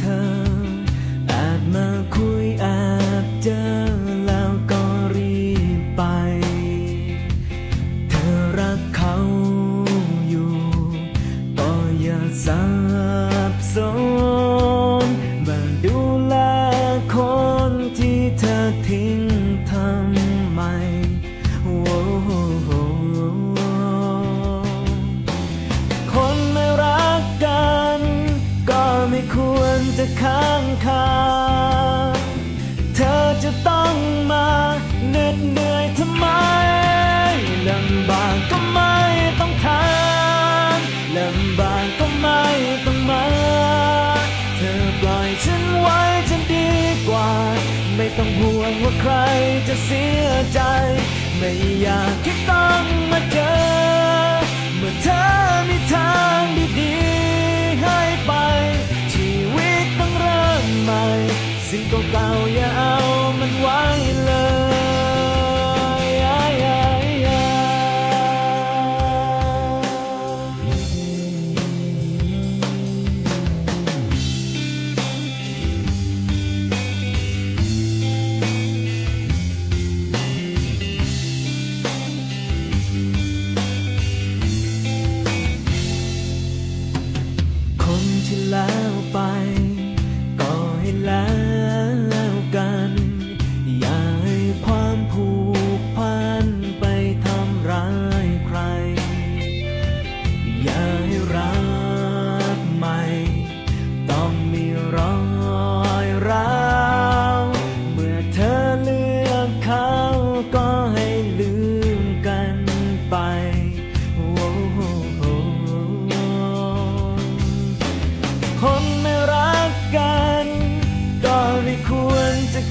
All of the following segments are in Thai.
เธออมาคุยอาเจอแล้วก็รีไป เธอรักเขาอยู่ ก็อย่าสับสน จะค้างคาเธอจะต้องมาเหน็ดเหนื่อยทำไมลำบากก็ไม่ต้องทานลำบากก็ไม่ต้องมา เธอปล่อยฉันไว้จะดีกว่า ไม่ต้องห่วงว่าใครจะเสียใจ ไม่อยากที่ต้อง สิ่งเ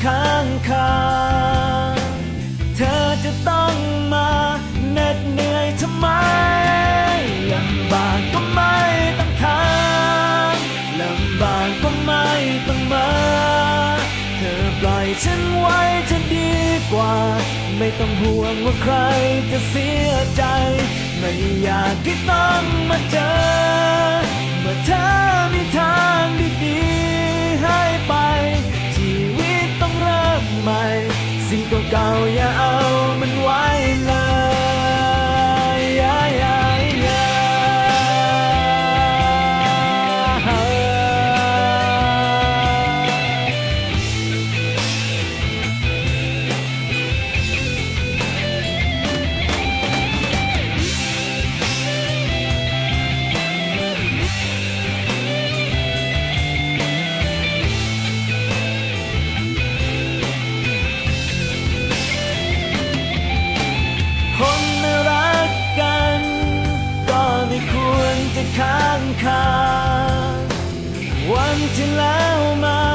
รจะค้างคาเธอจะต้องมาเหน็ดเหนื่อยทำไมลำบากก็ไม่ต้องทานลำบากก็ไม่ต้องมา เธอปล่อยฉันไว้จะดีกว่า ไม่ต้องห่วงว่าใครจะเสียใจ ไม่อยากที่ต้องมาเจอ จะค้างคาวันที่แล้วมา